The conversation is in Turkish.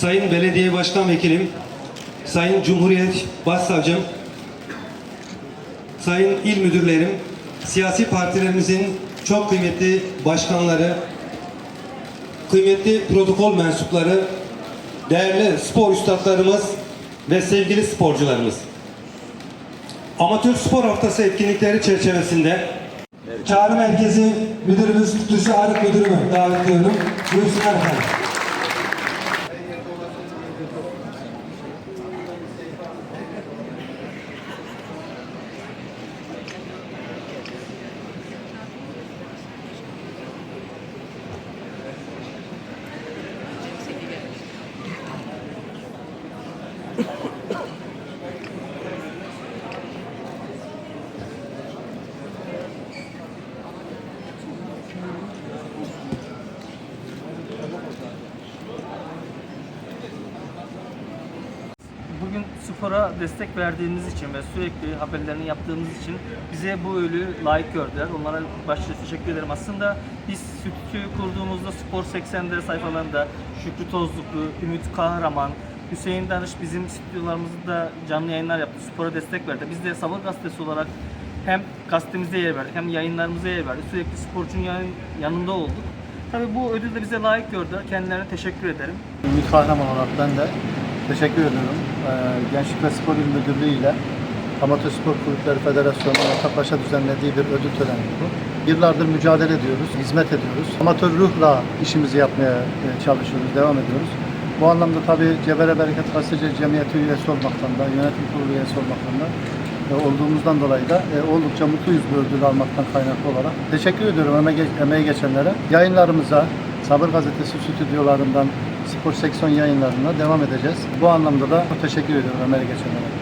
Sayın Belediye Başkan Vekilim, Sayın Cumhuriyet Başsavcım, Sayın İl Müdürlerim, siyasi partilerimizin çok kıymetli başkanları, kıymetli protokol mensupları, değerli spor üstadlarımız ve sevgili sporcularımız. Amatör Spor Haftası etkinlikleri çerçevesinde Çağrı Merkezi Müdürümüz Kutlusu Arık Müdürümü davet ediyorum. Buyursunlar efendim. Bugün spora destek verdiğiniz için ve sürekli haberlerini yaptığımız için bize bu ödülü layık gördüler. Onlara başta teşekkür ederim. Aslında biz stüdyoyu kurduğumuzda Spor 80'de sayfalarında Şükrü Tozluklu, Ümit Kahraman, Hüseyin Danış bizim stüdyolarımızda canlı yayınlar yaptı. Spora destek verdi. Biz de Sabah Gazetesi olarak hem gazetemizde yer verdik hem yayınlarımıza yer verdik. Sürekli sporcunun yan- yanında olduk. Tabii bu ödül de bize layık gördüler. Kendilerine teşekkür ederim. Ümit Kahraman olarak ben de teşekkür ediyorum. Ee, Gençlik ve Spor İl Müdürlüğü ile Amatör Spor Kulüpleri Federasyonu ortaklaşa düzenlediği bir ödül töreni bu. Yıllardır mücadele ediyoruz, hizmet ediyoruz. Amatör ruhla işimizi yapmaya e, çalışıyoruz, devam ediyoruz. Bu anlamda tabii Cebere Bereket Gazeteci Cemiyeti üyesi olmaktan da, yönetim kurulu üyesi olmaktan da e, olduğumuzdan dolayı da e, oldukça mutluyuz bu ödülü almaktan kaynaklı olarak. Teşekkür ediyorum emeği, emeği geçenlere. Yayınlarımıza, Sabır Gazetesi stüdyolarından Spor 80 yayınlarına devam edeceğiz. Bu anlamda da teşekkür ediyorum emeği geçenlere.